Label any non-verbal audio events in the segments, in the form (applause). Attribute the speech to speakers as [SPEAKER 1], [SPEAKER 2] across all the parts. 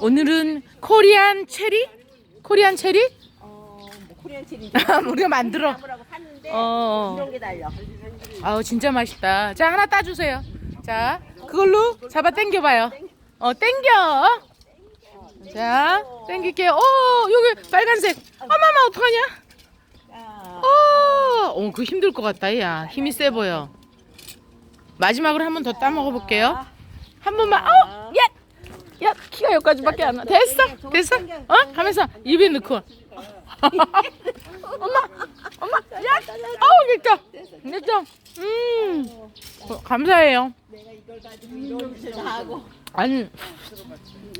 [SPEAKER 1] 오늘은 코리안 체리? 코리안 체리?
[SPEAKER 2] 어, 뭐 코리안 체리 (laughs)
[SPEAKER 1] 우리가 만들어.
[SPEAKER 2] 나무라고 샀는데
[SPEAKER 1] 어.
[SPEAKER 2] 이런 게 달려.
[SPEAKER 1] 아우 진짜 맛있다. 자 하나 따주세요. 자 그걸로 잡아 당겨봐요. 어 당겨. 자 당길게요. 오 여기 빨간색. 어머머 어떡하냐?
[SPEAKER 2] 야,
[SPEAKER 1] 어, 어, 그 힘들 것 같다, 야. 힘이 세 보여. 마지막으로 한 번 더 따 먹어 볼게요. 한 번만, 어, 키가 여기까지밖에 안 나. 됐어, 됐어. 어, 가면서 입에 넣고. (laughs) 엄마, 엄마, 야, 어우, 됐죠, 됐죠. 음, 어, 감사해요. 아니,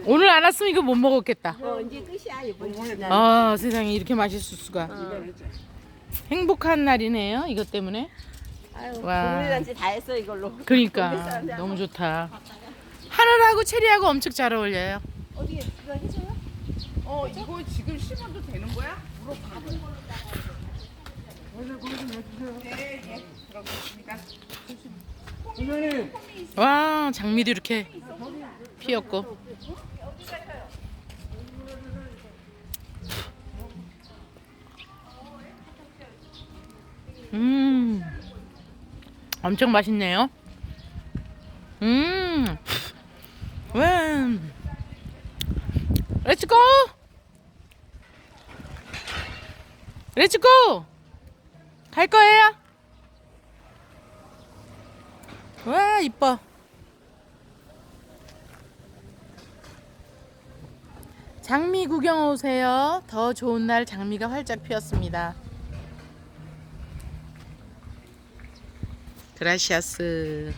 [SPEAKER 1] 오늘 안 왔으면 이거 못 먹었겠다.
[SPEAKER 2] 끝이야 이번.
[SPEAKER 1] 아, 세상에 이렇게 맛있을 수가. 행복한 날이네요, 이것 때문에.
[SPEAKER 2] 아유,
[SPEAKER 1] 와.
[SPEAKER 2] 다 했어 이걸로.
[SPEAKER 1] 그러니까 너무 좋다. 체리하고 엄청 잘 어울려요.
[SPEAKER 2] 어디 이거 해줘요?
[SPEAKER 3] 어 이거 지금 심어도 되는 거야?
[SPEAKER 1] 와 장미도 이렇게 피었고. 음, 엄청 맛있네요. 음, 와, 렛츠 고, 렛츠 고, 갈 거예요. 와 이뻐. 장미 구경 오세요. 더 좋은 날 장미가 활짝 피었습니다. 그라시아스.